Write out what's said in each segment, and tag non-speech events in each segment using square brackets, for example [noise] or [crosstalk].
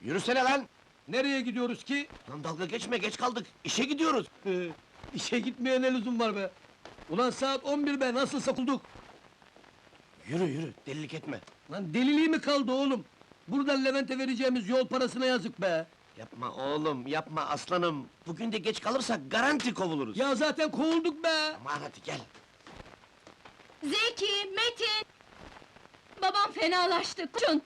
Yürüsene lan! Nereye gidiyoruz ki? Lan dalga geçme, geç kaldık. İşe gidiyoruz. Ee, işe gitmeye ne lüzum var be? Ulan saat 11 be, nasıl sakulduk? Yürü yürü, delilik etme. Lan deliliği mi kaldı oğlum? Buradan Levent'e vereceğimiz yol parasına yazık be! Yapma oğlum, yapma aslanım. Bugün de geç kalırsak garanti kovuluruz. Ya zaten kovulduk be! Aman hadi gel. Zeki, Metin! Babam fenalaştı, koşun!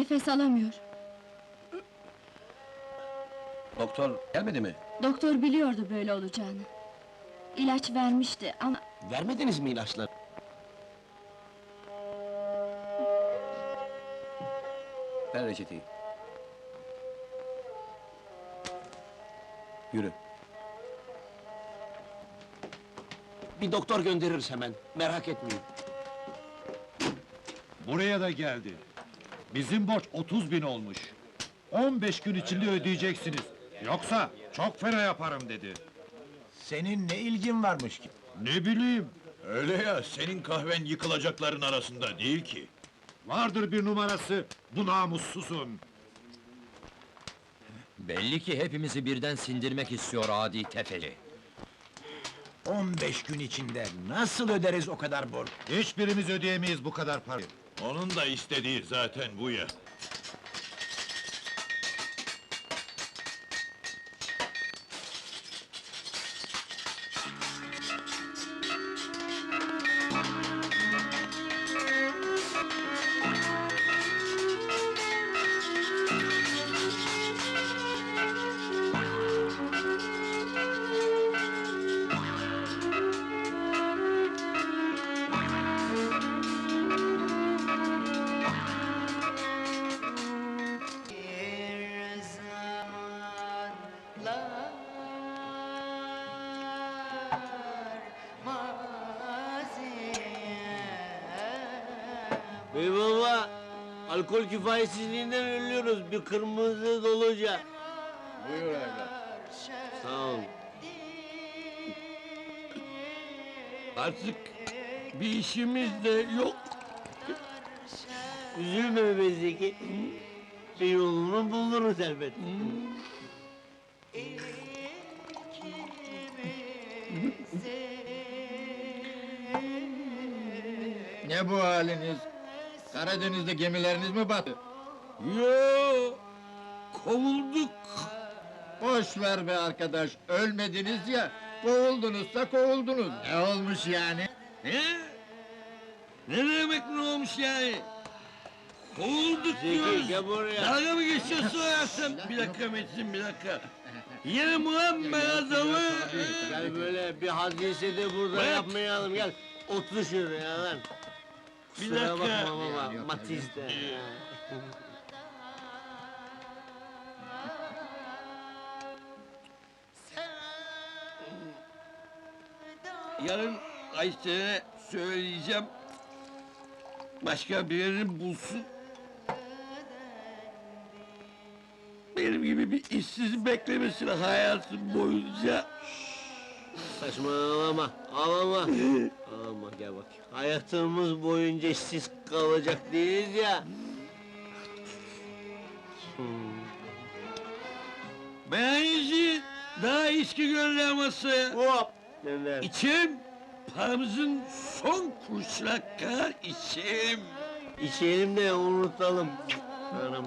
Nefes alamıyor. Doktor gelmedi mi? Doktor biliyordu böyle olacağını. İlaç vermişti ama Vermediniz mi ilaçları? Ver reçeteyi. Yürü. Bir doktor göndeririz hemen, merak etmeyin. Buraya da geldi. Bizim borç 30 bin olmuş. 15 gün içinde ödeyeceksiniz. Yoksa çok fena yaparım dedi. Senin ne ilgin varmış ki? Ne bileyim, Öyle ya, senin kahven yıkılacakların arasında değil ki. vardır bir numarası bu namussuzun. Belli ki hepimizi birden sindirmek istiyor adi tefeci. 15 gün içinde nasıl öderiz o kadar borç? Hiçbirimiz ödeyemeyiz bu kadar parayı. Onun da istediği zaten bu ya. Maziye Bey baba, alkol kifayetsizliğinden ölüyoruz, bir kırmızı doluca. Buyur evlat. Sağ ol. Artık bir işimiz de yok. Üzülme be Zeki. Bir yolunu buluruz elbet. Ne bu haliniz? Karadeniz'de gemileriniz mi battı? Yo, kovulduk. Boş ver be arkadaş, ölmediniz ya. Kovuldunuzsa kovuldunuz. Ne olmuş yani? Ne? Ne demek ne olmuş yani? Kovulduk diyoruz. gel buraya. Dalga mı geçiyorsun hayatım? bir dakika Metin, bir dakika. Yerim ulan ben adamı! Gel böyle bir hadise de burada Bırak. yapmayalım, gel. Otur şuraya lan. Bir Kusura dakika. bakma baba, Matiz'de. Yarın Ayşe'ye söyleyeceğim. Başka birini bulsun. Benim gibi bir işsiz beklemesin hayatım boyunca. Saçmalama, ağlama. [laughs] ağlama, gel bak. Hayatımız boyunca işsiz kalacak değiliz ya. Hmm. Ben işi daha içki göndermesi. Hop! Gönder. İçim paramızın son kuruşuna kadar içim. İçelim de unutalım. Anam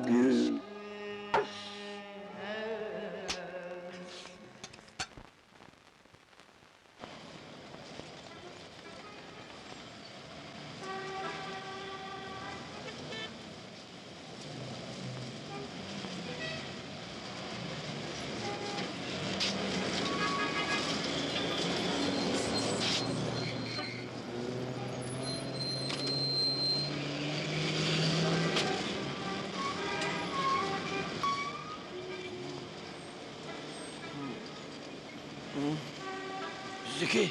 Zeki!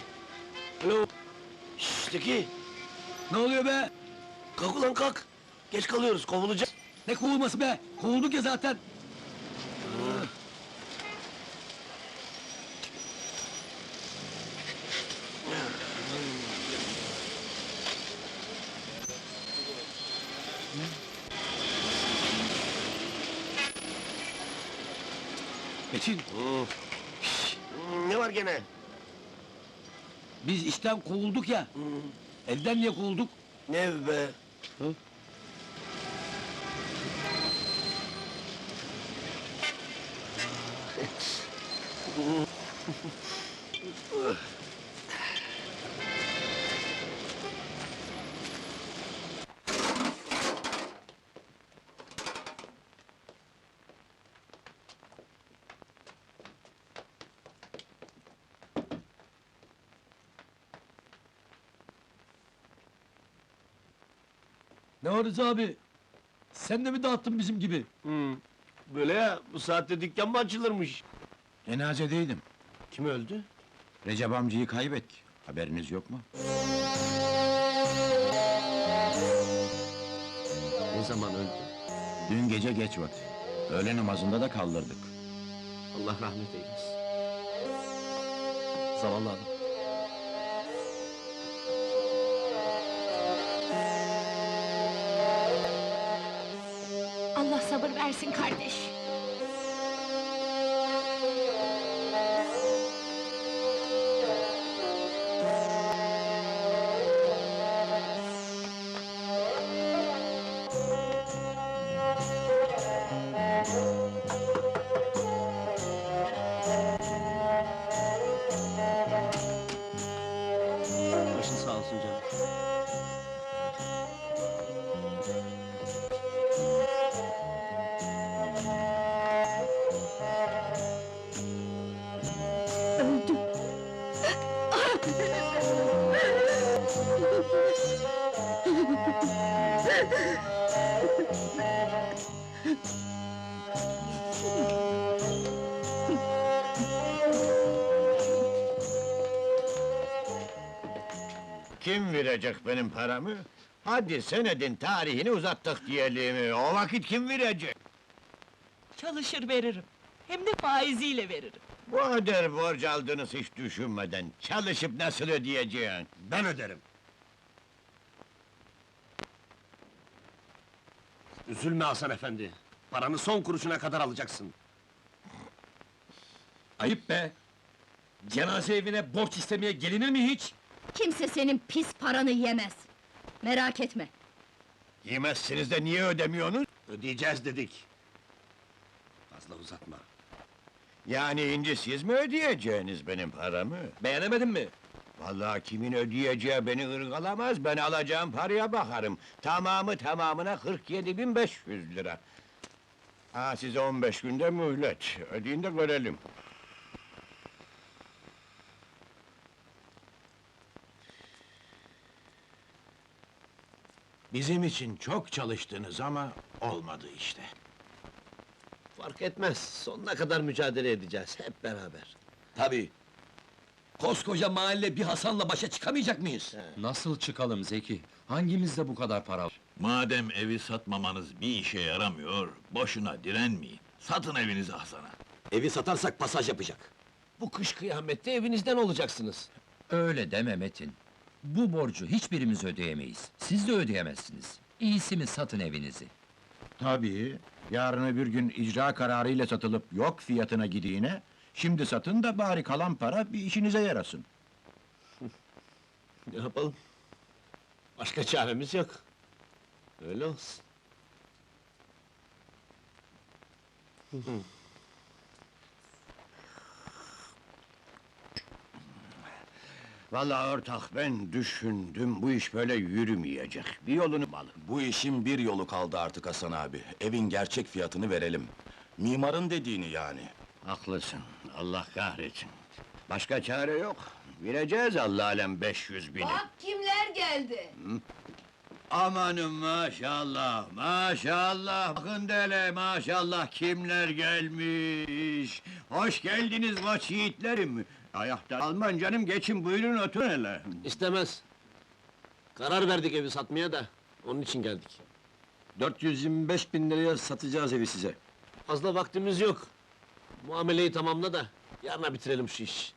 Alo! Şşş Zeki! Ne oluyor be? Kalk ulan kalk! Geç kalıyoruz, kovulacağız! Ne kovulması be? Kovulduk ya zaten! Aa. Metin! Şşş! Ne var gene? Biz işten kovulduk ya. Evden niye kovulduk? Ne be? [laughs] Ne var Rıza abi? Sen de mi dağıttın bizim gibi? Hı. Böyle ya, bu saatte dükkan mı açılırmış? Cenazedeydim. Kim öldü? Recep amcayı kaybettik. Haberiniz yok mu? Ne zaman öldü? Dün gece geç vakit. Öğle namazında da kaldırdık. Allah rahmet eylesin. Zavallı adam. Allah sabır versin kardeş. Kim verecek benim paramı? Hadi senedin tarihini uzattık diyelim. O vakit kim verecek? Çalışır veririm. Hem de faiziyle veririm. Bu kadar borç aldınız hiç düşünmeden. Çalışıp nasıl ödeyeceksin? Ben öderim. Üzülme Hasan efendi. Paranı son kuruşuna kadar alacaksın. Ayıp be! Cenaze evine borç istemeye gelinir mi hiç? Kimse senin pis paranı yemez. Merak etme. Yemezsiniz de niye ödemiyorsunuz? Ödeyeceğiz dedik. Fazla uzatma. Yani ince siz mi ödeyeceğiniz benim paramı? Beğenemedin mi? Vallahi kimin ödeyeceği beni ırgalamaz, ben alacağım paraya bakarım. Tamamı tamamına 47.500 lira. Ha size 15 günde mühlet, ödeyin de görelim. Bizim için çok çalıştınız ama olmadı işte. Fark etmez. Sonuna kadar mücadele edeceğiz hep beraber. Tabii. Koskoca mahalle bir Hasan'la başa çıkamayacak mıyız? Nasıl çıkalım Zeki? Hangimizde bu kadar para var? Madem evi satmamanız bir işe yaramıyor, boşuna direnmeyin. Satın evinizi Hasan'a. Evi satarsak pasaj yapacak. Bu kış kıyamette evinizden olacaksınız. Öyle deme Metin. Bu borcu hiçbirimiz ödeyemeyiz. Siz de ödeyemezsiniz. İyisi mi satın evinizi? Tabii, yarın öbür gün icra kararıyla satılıp yok fiyatına gidiğine... ...şimdi satın da bari kalan para bir işinize yarasın. Ne yapalım? Başka çaremiz yok. Öyle olsun. Vallahi ortak ben düşündüm, bu iş böyle yürümeyecek. Bir yolunu malı. Bu işin bir yolu kaldı artık Hasan abi. Evin gerçek fiyatını verelim. Mimarın dediğini yani. Haklısın, Allah kahretsin. Başka çare yok. Vereceğiz Allah alem 500 bini. kimler geldi? Amanın maşallah, maşallah! Bakın dele, maşallah kimler gelmiş! Hoş geldiniz koç yiğitlerim! Ayakta alman canım, geçin buyurun oturun hele! İstemez. Karar verdik evi satmaya da, onun için geldik. 425 bin liraya satacağız evi size. Fazla vaktimiz yok. Muameleyi tamamla da, yarına bitirelim şu işi.